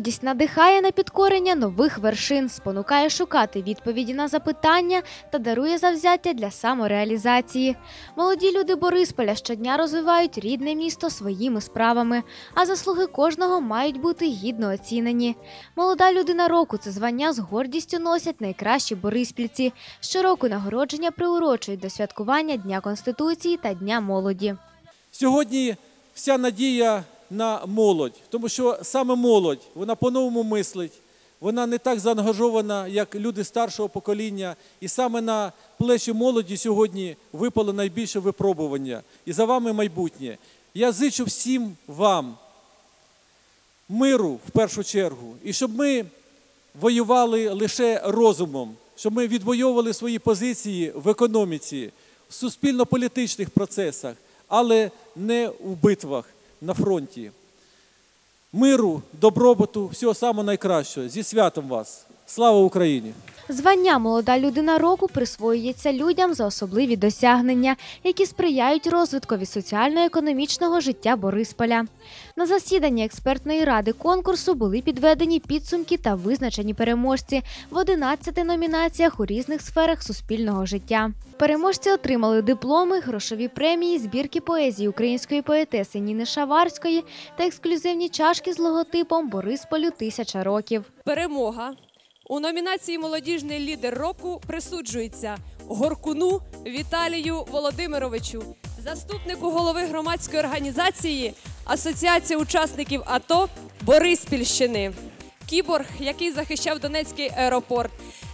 Молодість надихає на підкорення нових вершин, спонукає шукати відповіді на запитання та дарує завзяття для самореалізації. Молоді люди Борисполя щодня розвивають рідне місто своїми справами, а заслуги кожного мають бути гідно оцінені. Молода людина року це звання з гордістю носять найкращі бориспільці. Щороку нагородження приурочують до святкування Дня Конституції та Дня молоді. Сьогодні вся надія на молодь, тому що саме молодь, вона по-новому мислить, вона не так заангажована, як люди старшого покоління. І саме на плечі молоді сьогодні випало найбільше випробування. І за вами майбутнє. Я зичу всім вам миру в першу чергу, і щоб ми воювали лише розумом, щоб ми відвоювали свої позиції в економіці, в суспільно-політичних процесах, але не у битвах на фронті. Миру, добробуту, всього самого найкращого. Зі святом вас! Слава Україні! Звання Молода людина року присвоюється людям за особливі досягнення, які сприяють розвиткові соціально-економічного життя Борисполя. На засіданні експертної ради конкурсу були підведені підсумки та визначені переможці в 11 номінаціях у різних сферах суспільного життя. Переможці отримали дипломи, грошові премії, збірки поезії української поетеси Ніни Шаварської та ексклюзивні чашки з логотипом Борисполю тисяча років. Перемога у номінації Молодіжний лідер року присуджується Горкуну Віталію Володимировичу, заступнику голови громадської організації Асоціація учасників АТО Бориспільщини. Кіборг, який захищав Донецький аеропорт,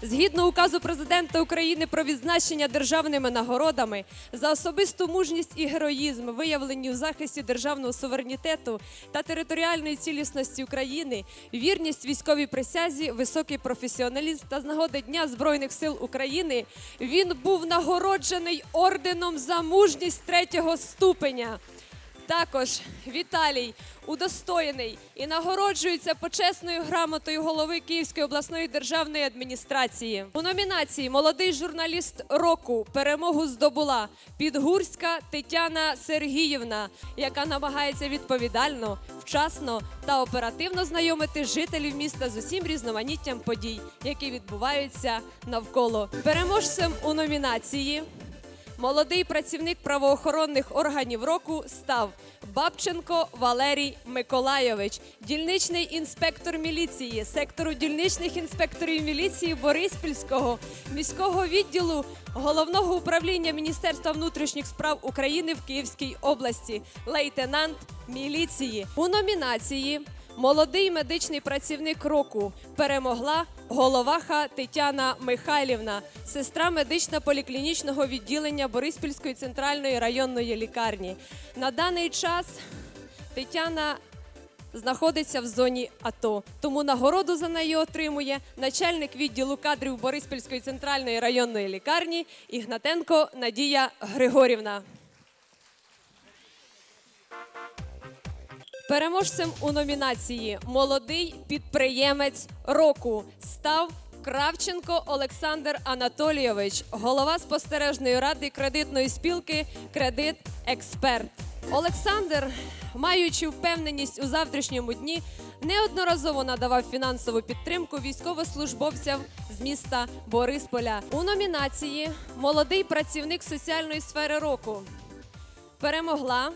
згідно указу президента України про відзначення державними нагородами за особисту мужність і героїзм, виявлені у захисті державного суверенітету та територіальної цілісності України, вірність військовій присязі, високий професіоналізм та з нагоди Дня Збройних сил України він був нагороджений орденом за мужність третього ступеня. Також Віталій удостоєний і нагороджується почесною грамотою голови Київської обласної державної адміністрації. У номінації Молодий журналіст року перемогу здобула Підгурська Тетяна Сергіївна, яка намагається відповідально, вчасно та оперативно знайомити жителів міста з усім різноманіттям подій, які відбуваються навколо. Переможцем у номінації. Молодий працівник правоохоронних органів року став Бабченко Валерій Миколайович, дільничний інспектор міліції сектору дільничних інспекторів міліції Бориспільського міського відділу головного управління Міністерства внутрішніх справ України в Київській області, лейтенант міліції у номінації. Молодий медичний працівник року перемогла головаха Тетяна Михайлівна, сестра медична поліклінічного відділення Бориспільської центральної районної лікарні. На даний час Тетяна знаходиться в зоні АТО, тому нагороду за неї отримує начальник відділу кадрів Бориспільської центральної районної лікарні Ігнатенко Надія Григорівна. Переможцем у номінації Молодий підприємець року став Кравченко Олександр Анатолійович, голова спостережної ради кредитної спілки Кредит Експерт. Олександр, маючи впевненість у завтрашньому дні, неодноразово надавав фінансову підтримку військовослужбовцям з міста Борисполя у номінації Молодий працівник соціальної сфери року перемогла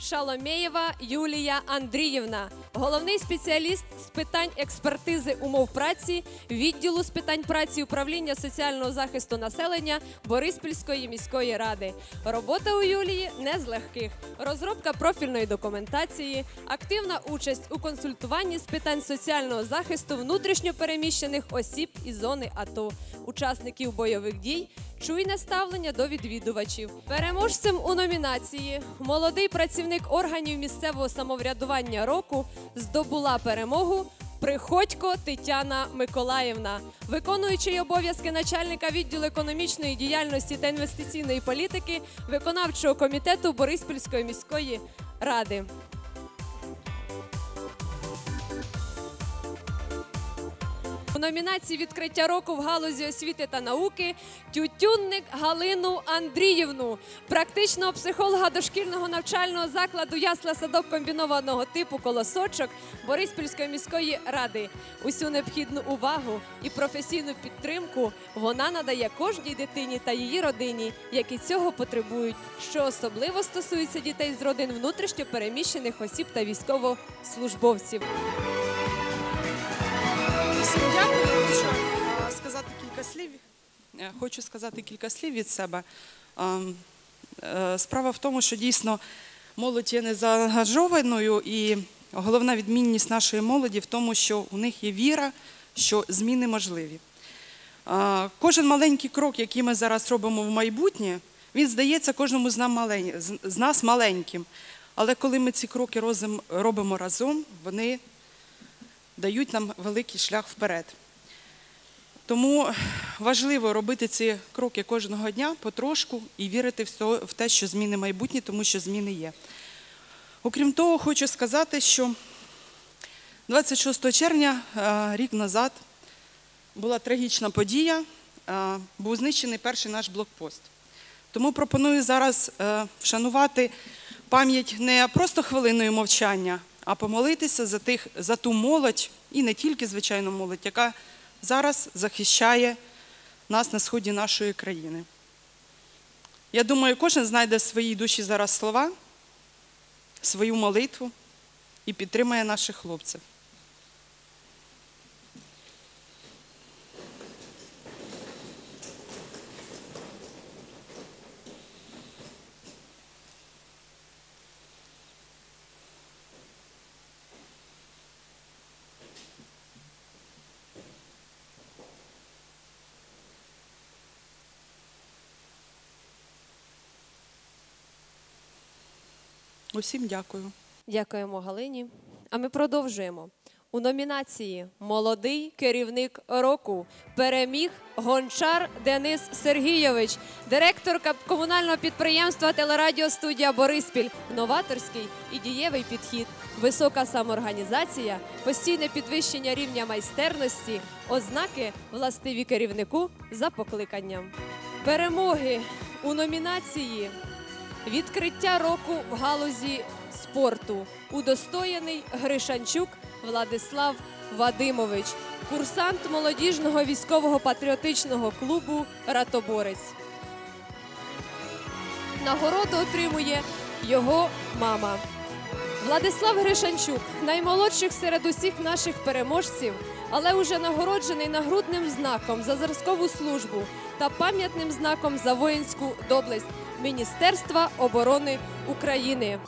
Шаломєєва Юлія Андріївна, головний спеціаліст з питань експертизи умов праці відділу з питань праці управління соціального захисту населення Бориспільської міської ради. Робота у Юлії не з легких. Розробка профільної документації, активна участь у консультуванні з питань соціального захисту внутрішньопереміщених осіб із зони АТО, учасників бойових дій. Чуйне ставлення до відвідувачів. Переможцем у номінації Молодий працівник органів місцевого самоврядування року здобула перемогу. Приходько Тетяна Миколаївна, виконуючий обов'язки начальника відділу економічної діяльності та інвестиційної політики виконавчого комітету Бориспільської міської ради. Номінації відкриття року в галузі освіти та науки Тютюнник Галину Андріївну, практичного психолога дошкільного навчального закладу ясла садок комбінованого типу Колосочок Бориспільської міської ради. Усю необхідну увагу і професійну підтримку вона надає кожній дитині та її родині, які цього потребують, що особливо стосується дітей з родин внутрішньо переміщених осіб та військовослужбовців. Всім дякую. Хочу сказати кілька слів. Хочу сказати кілька слів від себе. Е, Справа в тому, що дійсно молодь є незаангажованою, і головна відмінність нашої молоді в тому, що у них є віра, що зміни можливі. Кожен маленький крок, який ми зараз робимо в майбутнє, він здається кожному з нас маленьким. Але коли ми ці кроки робимо разом, вони дають нам великий шлях вперед. Тому важливо робити ці кроки кожного дня потрошку і вірити в те, що зміни майбутні, тому що зміни є. Окрім того, хочу сказати, що 26 червня, е, рік назад, була трагічна подія, е, був знищений перший наш блокпост. Тому пропоную зараз е, вшанувати пам'ять не просто хвилиною мовчання, а помолитися за, тих, за ту молодь, і не тільки, звичайно, молодь, яка зараз захищає нас на сході нашої країни. Я думаю, кожен знайде в своїй душі зараз слова, свою молитву і підтримає наших хлопців. Усім дякую. Дякуємо Галині. А ми продовжуємо. У номінації Молодий керівник року переміг Гончар Денис Сергійович, директорка комунального підприємства Телерадіостудія Бориспіль. Новаторський і дієвий підхід, висока самоорганізація, постійне підвищення рівня майстерності, ознаки властиві керівнику за покликанням. Перемоги у номінації Відкриття року в галузі спорту. Удостоєний Гришанчук Владислав Вадимович, курсант молодіжного військового патріотичного клубу Ратоборець. Нагороду отримує його мама. Владислав Гришанчук, наймолодших серед усіх наших переможців, але уже нагороджений нагрудним знаком за зразкову службу та пам'ятним знаком за воїнську доблесть Міністерства оборони України.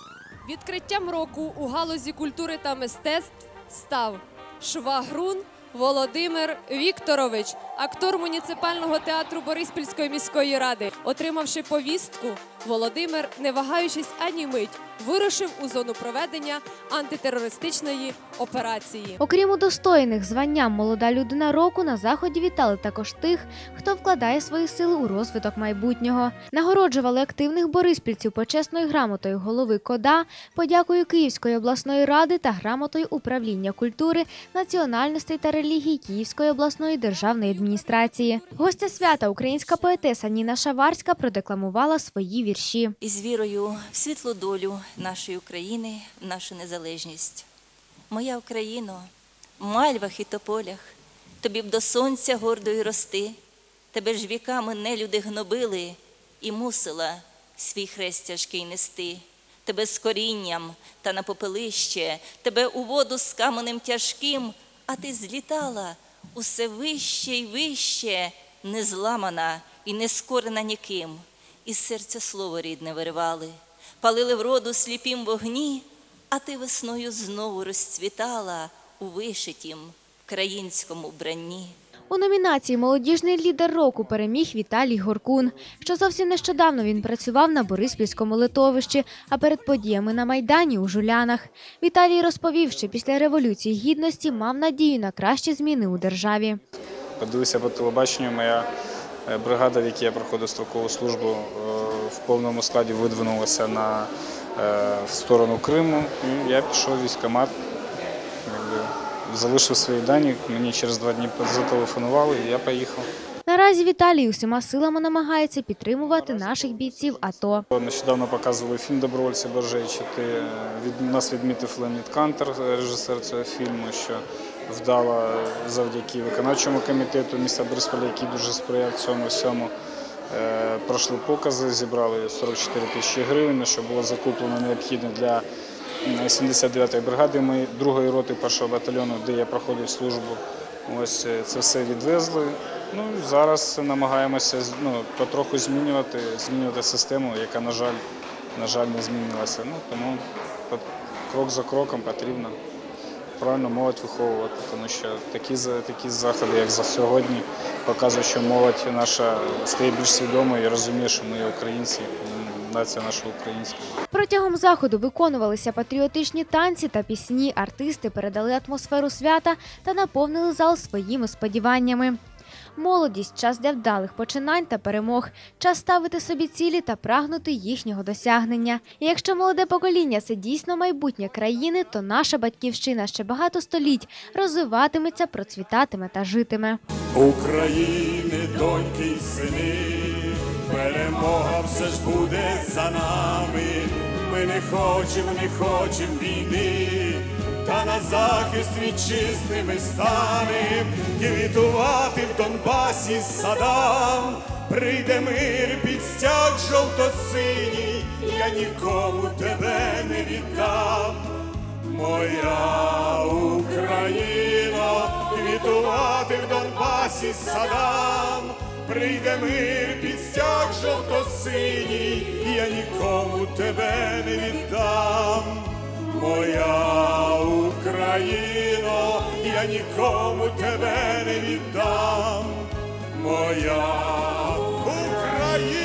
Відкриттям року у галузі культури та мистецтв став Швагрун Володимир Вікторович, актор муніципального театру Бориспільської міської ради. Отримавши повістку, Володимир, не вагаючись ані мить, вирушив у зону проведення антитерористичної операції. Окрім удостоєних званням молода людина року на заході вітали також тих, хто вкладає свої сили у розвиток майбутнього. Нагороджували активних бориспільців почесною грамотою голови КОДА, подякою Київської обласної ради та грамотою управління культури, національностей та релігій Київської обласної державної адміністрації. Гостя свята українська поетеса Ніна Шаварська продекламувала свої вірші. і з вірою в світлу долю нашої України, в нашу незалежність. Моя Україно, в мальвах і тополях, тобі б до сонця гордою рости, тебе ж віками нелюди гнобили і мусила свій хрест тяжкий нести. Тебе з корінням та на попелище, тебе у воду з каменем тяжким, а ти злітала усе вище й вище, не зламана і не скорена ніким. Із серця слово рідне виривали, палили в роду сліпім вогні, а ти весною знову розцвітала у вишитім країнському вбранні. У номінації Молодіжний лідер року переміг Віталій Горкун. Що зовсім нещодавно він працював на Бориспільському литовищі, а перед подіями на Майдані у Жулянах. Віталій розповів, що після революції гідності мав надію на кращі зміни у державі. Подивився по телебаченню, моя бригада, в якій я проходив строкову службу, е, в повному складі видвинулася на е, в сторону Криму. І я пішов в військкомат, залишив свої дані. Мені через два дні зателефонували, і я поїхав. Наразі Віталій усіма силами намагається підтримувати наших бійців АТО. Нещодавно показували фільм Добровольці Боржейчити. Від нас відмітив Леонід Кантер, режисер цього фільму, що вдало завдяки виконавчому комітету міста Борисполя, який дуже сприяв цьому всьому. Е, Пройшли покази, зібрали 44 тисячі гривень, що було закуплено необхідне для 79-ї бригади, моєї другої роти першого батальйону, де я проходив службу. Ось е, це все відвезли. Ну зараз намагаємося ну, потроху змінювати, змінювати систему, яка, на жаль, на жаль, не змінилася. Ну, тому крок за кроком потрібно правильно молодь виховувати, тому що такі, такі заходи, як за сьогодні, показують, що молодь наша стає більш свідомою і розуміє, що ми українці, нація наша українська. Протягом заходу виконувалися патріотичні танці та пісні. Артисти передали атмосферу свята та наповнили зал своїми сподіваннями. Молодість час для вдалих починань та перемог, час ставити собі цілі та прагнути їхнього досягнення. І якщо молоде покоління це дійсно майбутнє країни, то наша батьківщина ще багато століть розвиватиметься, процвітатиме та житиме. України, доньки й сини, перемога все ж буде за нами. Ми не хочемо, не хочемо війни, та на захист вітчизни ми станем, квітувати в Донбасі садам. Прийде мир під стяг жовто-синій, я нікому тебе не віддам. Моя Україно, квітувати в Донбасі садам, прийде мир під стяг жовто-синій, я нікому тебе не віддам. Моя Україно, я нікому тебе не віддам. Моя Україно!